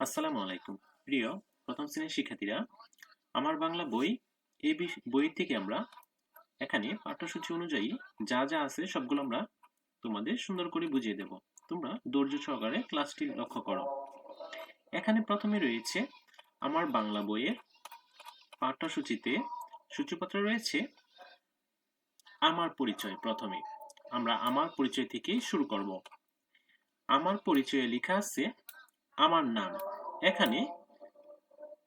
আসসালামু আলাইকুম। প্রিয় প্রথম শ্রেণির শিক্ষার্থীরা, আমার বাংলা বই, এই বই থেকে আমরা এখানে পাঠ্যসূচি অনুযায়ী যা যা আছে সবগুলো আমরা তোমাদের সুন্দর করে বুঝিয়ে দেব। তোমরা ধৈর্য সহকারে ক্লাসটি লক্ষ্য করো। এখানে প্রথমে রয়েছে আমার বাংলা বইয়ের পাঠ্যসূচিতে সূচিপত্র রয়েছে আমার পরিচয় প্রথমে। আমরা আমার পরিচয় থেকেই শুরু করব। আমার পরিচয়ে লেখা আছে আমার নাম। এখানে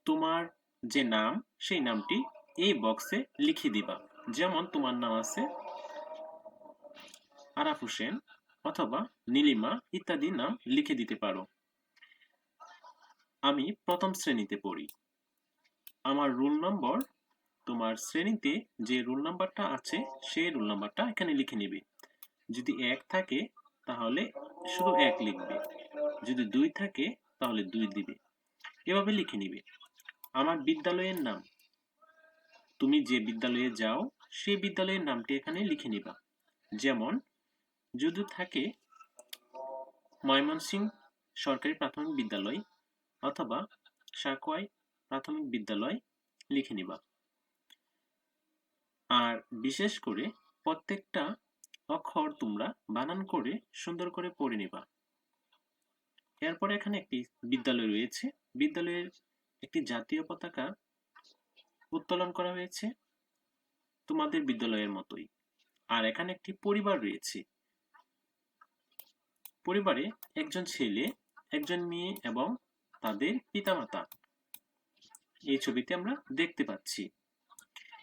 তোমার যে নাম, সেই নামটি এই বক্সে লিখে দিবা। যেমন তোমার নাম আছে আরাফ হোসেন অথবা নীলিমা ইত্যাদি নাম লিখে দিতে পারো। আমি প্রথম শ্রেণীতে পড়ি। আমার রোল নম্বর তোমার শ্রেণীতে যে রোল নাম্বারটা আছে, সেই রোল নাম্বারটা এখানে লিখে নিবে। যদি এক থাকে, তাহলে শুধু এক লিখবে। যদি দুই থাকে তাহলে দুই দিবে। এভাবে লিখে নিবে। আমার বিদ্যালয়ের নাম। তুমি যে বিদ্যালয়ে যাও সেই বিদ্যালয়ের নামটি এখানে লিখে নিবা। যেমন, যদি থাকে ময়মনসিংহ সরকারি প্রাথমিক বিদ্যালয় অথবা সাকোয়াই প্রাথমিক বিদ্যালয় লিখে নিবা। আর বিশেষ করে প্রত্যেকটা অক্ষর তোমরা বানান করে সুন্দর করে পড়ে নিবা। এরপরে এখানে একটি বিদ্যালয় রয়েছে। বিদ্যালয়ের একটি জাতীয় পতাকা উত্তোলন করা হয়েছে তোমাদের বিদ্যালয়ের মতোই। আর এখানে একটি পরিবার রয়েছে। পরিবারে একজন ছেলে, একজন মেয়ে এবং তাদের পিতামাতা। এই ছবিতে আমরা দেখতে পাচ্ছি।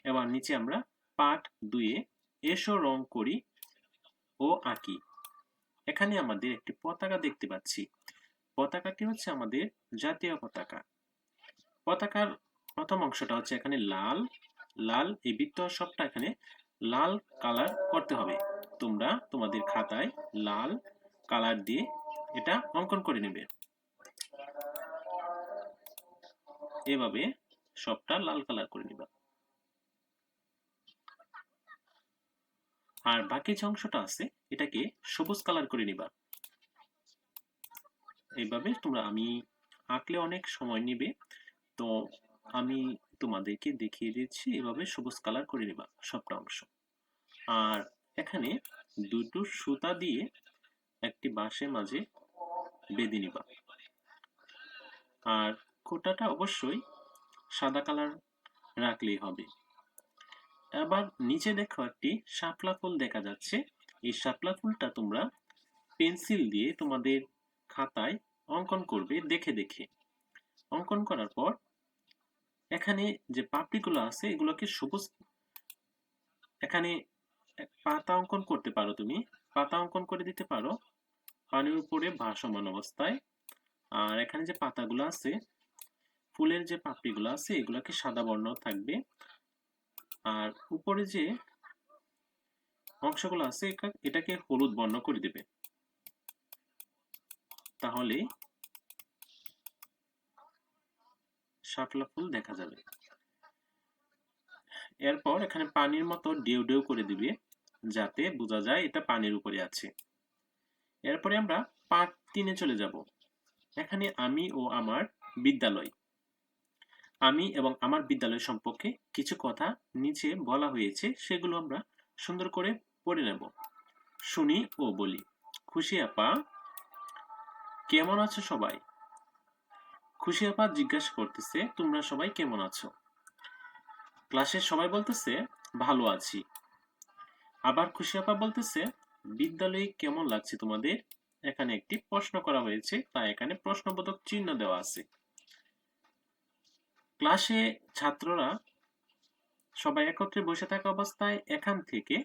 এবার নিচে আমরা পাঠ দুয়ে এসো রং করি ও আঁকি। এখানে আমাদের একটি পতাকা দেখতে পাচ্ছি। পতাকাটি হচ্ছে আমাদের জাতীয় পতাকা। পতাকার প্রথম অংশটা হচ্ছে এখানে লাল। লাল, এই বৃত্ত সবটা এখানে লাল কালার করতে হবে। তোমরা তোমাদের খাতায় লাল কালার দিয়ে এটা অঙ্কন করে নেবে। এভাবে সবটা লাল কালার করে নিবা। আর বাকি যে অংশটা আছে, এটাকে সবুজ কালার করে নিবা। এইভাবে তোমরা আমি আঁকলে অনেক সময় নিবে। তো আমি তোমাদেরকে দেখিয়ে দিচ্ছি এভাবে সবুজ কালার করে নিবা সবটা অংশ। আর এখানে দুটো সুতা দিয়ে একটি বাঁশের মাঝে বেঁধে নিবা। আর কোটাটা অবশ্যই সাদা কালার রাখলেই হবে। এবার নিচে দেখো একটি শাপলা ফুল দেখা যাচ্ছে। এই শাপলা ফুলটা তোমরা পেন্সিল দিয়ে তোমাদের খাতায় অঙ্কন করবে দেখে দেখে। অঙ্কন করার পর এখানে যে পাপড়িগুলো আছে, এগুলোকে সবুজ এখানে পাতা অঙ্কন করতে পারো তুমি। পাতা অঙ্কন করে দিতে পারো। পানির উপরে ভাসমান অবস্থায়। আর এখানে যে পাতাগুলো আছে, ফুলের যে পাপড়িগুলো আছে, এগুলোকে সাদা বর্ণ থাকবে। আর উপরে যে অংশগুলো আছে এটাকে হলুদ বর্ণ করে দিবে। তাহলে শাপলা ফুল দেখা যাবে। এরপর এখানে পানির মতো ডেউ ডেউ করে দিবে, যাতে বোঝা যায় এটা পানির উপরে আছে। এরপরে আমরা পার্ট তিনে চলে যাব। এখানে আমি ও আমার বিদ্যালয়। আমি এবং আমার বিদ্যালয় সম্পর্কে কিছু কথা নিচে বলা হয়েছে, সেগুলো আমরা সুন্দর করে পড়ে নেব। শুনি ও বলি, খুশি আপা কেমন আছো সবাই? খুশি আপা জিজ্ঞাসা করতেছে, তোমরা সবাই কেমন আছো? ক্লাসের সবাই বলতেছে, ভালো আছি। আবার খুশি আপা বলতেছে, বিদ্যালয়ে কেমন লাগছে তোমাদের? এখানে একটি প্রশ্ন করা হয়েছে, তাই এখানে প্রশ্নবোধক চিহ্ন দেওয়া আছে। ক্লাসে ছাত্ররা সবাই একত্রে বসে থাকা অবস্থায় এখান থেকে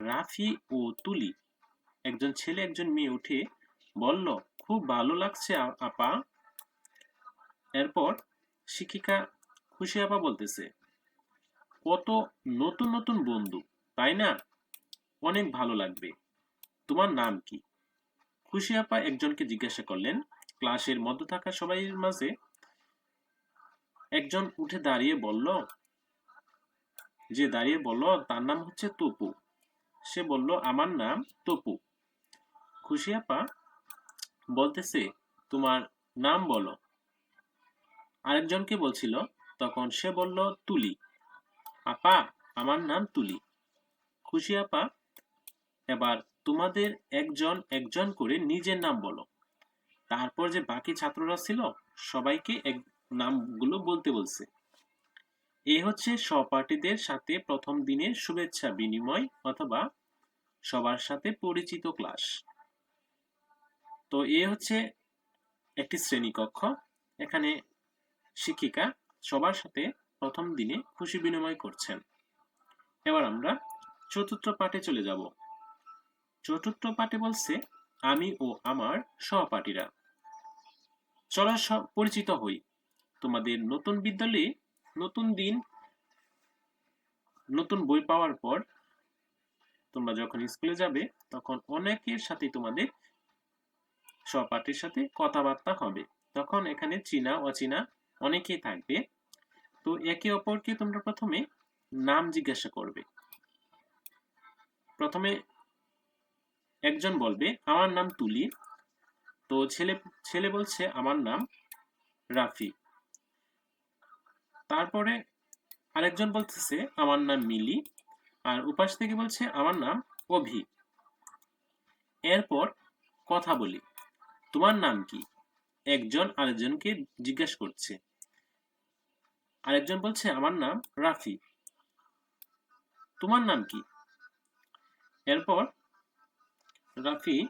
রাফি ও তুলি, একজন ছেলে, একজন মেয়ে উঠে বলল খুব ভালো লাগছে আপা। এরপর শিক্ষিকা খুশি আপা বলতেছে, কত নতুন নতুন বন্ধু, তাই না? অনেক ভালো লাগবে। তোমার নাম কি? খুশি আপা একজনকে জিজ্ঞাসা করলেন, ক্লাসের মধ্যে থাকা সবাই মাঝে একজন উঠে দাঁড়িয়ে বলল, যে দাঁড়িয়ে বলল, তার নাম হচ্ছে তপু। সে বলল, আমার নাম তপু। খুশি আপা বলতেছে, তোমার নাম বলো। আরেকজনকে বলছিল, তখন সে বলল, তুলি। আপা, আমার নাম তুলি। খুশি, আপা? এবার তোমাদের একজন একজন করে নিজের নাম বলো। তারপর যে বাকি ছাত্ররা ছিল, সবাইকে এক নামগুলো বলতে বলছে। এ হচ্ছে সহপাঠীদের সাথে প্রথম দিনের শুভেচ্ছা বিনিময় অথবা সবার সাথে পরিচিত ক্লাস। তো এ হচ্ছে একটি শ্রেণীকক্ষ। এখানে শিক্ষিকা সবার সাথে প্রথম দিনে খুশি বিনিময় করছেন। এবার আমরা চতুর্থ পাঠে চলে যাব। চতুর্থ পাঠে বলছে, আমি ও আমার সহপাঠীরা। চলো পরিচিত হই। তোমাদের নতুন বিদ্যালয়ে নতুন দিন, নতুন বই পাওয়ার পর তোমরা যখন স্কুলে যাবে, তখন অনেকের সাথে তোমাদের সহপাঠীর সাথে কথাবার্তা হবে। তখন এখানে চীনা, অচীনা অনেকেই থাকবে। তো একে অপরকে তোমরা প্রথমে নাম জিজ্ঞাসা করবে। প্রথমে একজন বলবে, আমার নাম তুলি। তো ছেলে ছেলে বলছে, আমার নাম রাফি। তারপরে আরেকজন বলতেছে, আমার নাম মিলি। আর উপাস থেকে বলছে, আমার নাম অভি। এরপর কথা বলি। তোমার নাম কি? একজন আরেকজনকে জিজ্ঞেস করছে। আরেকজন বলছে, আমার নাম রাফি। তোমার নাম কি? এরপর রাফি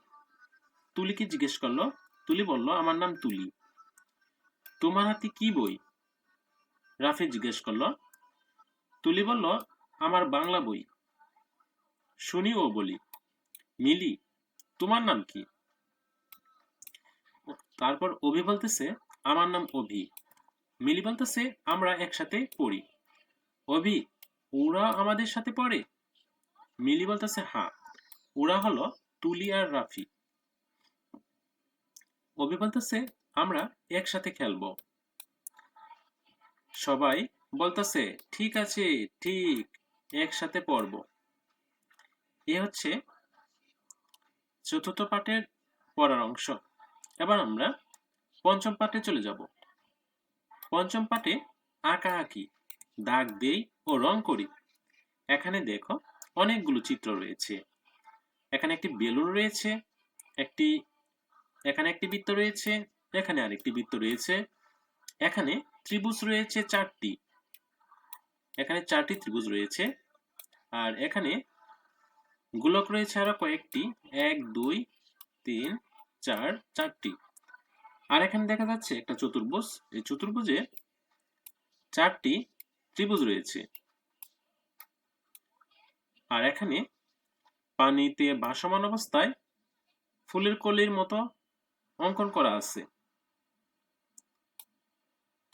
তুলিকে জিজ্ঞেস করল, তুলি বলল, আমার নাম তুলি। তোমার হাতে কি বই? রাফি জিজ্ঞেস করল, তুলি বলল, আমার বাংলা বই। শুনি ও বলি। মিলি, তোমার নাম কি? তারপর অভি বলতেছে, আমার নাম অভি। মিলি বলতেছে, আমরা একসাথে পড়ি। অভি, ওরা আমাদের সাথে পড়ে? মিলি বলতেছে হ্যাঁ ওরা হলো তুলি আর রাফি। অভি বলতেছে, আমরা একসাথে খেলব। সবাই বলতেছে, ঠিক আছে, ঠিক, একসাথে পড়ব। এ হচ্ছে চতুর্থ পাঠের পড়ার অংশ। এবার আমরা পঞ্চম পাঠে চলে যাব। পঞ্চম পাঠে আঁকা আঁকি দাগ দেই ও রং করি। এখানে দেখো অনেকগুলো চিত্র রয়েছে। এখানে একটি বেলুন রয়েছে, একটি, এখানে একটি বৃত্ত রয়েছে, এখানে আরেকটি বৃত্ত রয়েছে। এখানে ত্রিভুজ রয়েছে চারটি। এখানে চারটি ত্রিভুজ রয়েছে। আর এখানে গোলক রয়েছে আরও কয়েকটি। এক, দুই, তিন চার, চারটি। আর এখানে দেখা যাচ্ছে একটা চতুর্ভুজ। এই চতুর্ভুজে চারটি ত্রিভুজ রয়েছে। আর এখানে পানিতে ভাসমান অবস্থায় ফুলের কলির মতো অঙ্কন করা আছে।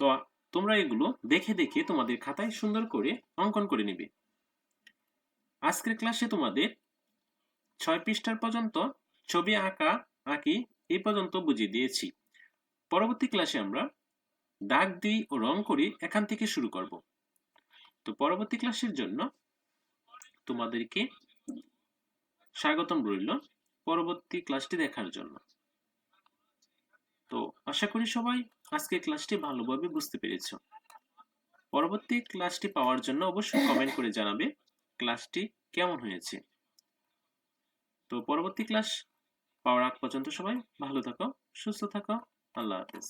তো তোমরা এগুলো দেখে দেখে তোমাদের খাতায় সুন্দর করে অঙ্কন করে নিবে। আজকের ক্লাসে তোমাদের ছয় পৃষ্ঠার পর্যন্ত ছবি আঁকা আঁকি এই পর্যন্ত বুঝিয়ে দিয়েছি। পরবর্তী ক্লাসে আমরা দাগ দিই ও রং করি এখান থেকে শুরু করব। তো পরবর্তী ক্লাসের জন্য তোমাদেরকে স্বাগতম রইল পরবর্তী ক্লাসটি দেখার জন্য। তো আশা করি সবাই আজকে ক্লাসটি ভালোভাবে বুঝতে পেরেছ। পরবর্তী ক্লাসটি পাওয়ার জন্য অবশ্যই কমেন্ট করে জানাবে ক্লাসটি কেমন হয়েছে। তো পরবর্তী ক্লাস পাওয়ার আগ পর্যন্ত সবাই ভালো থাকো সুস্থ থাকো আল্লাহ হাফেজ।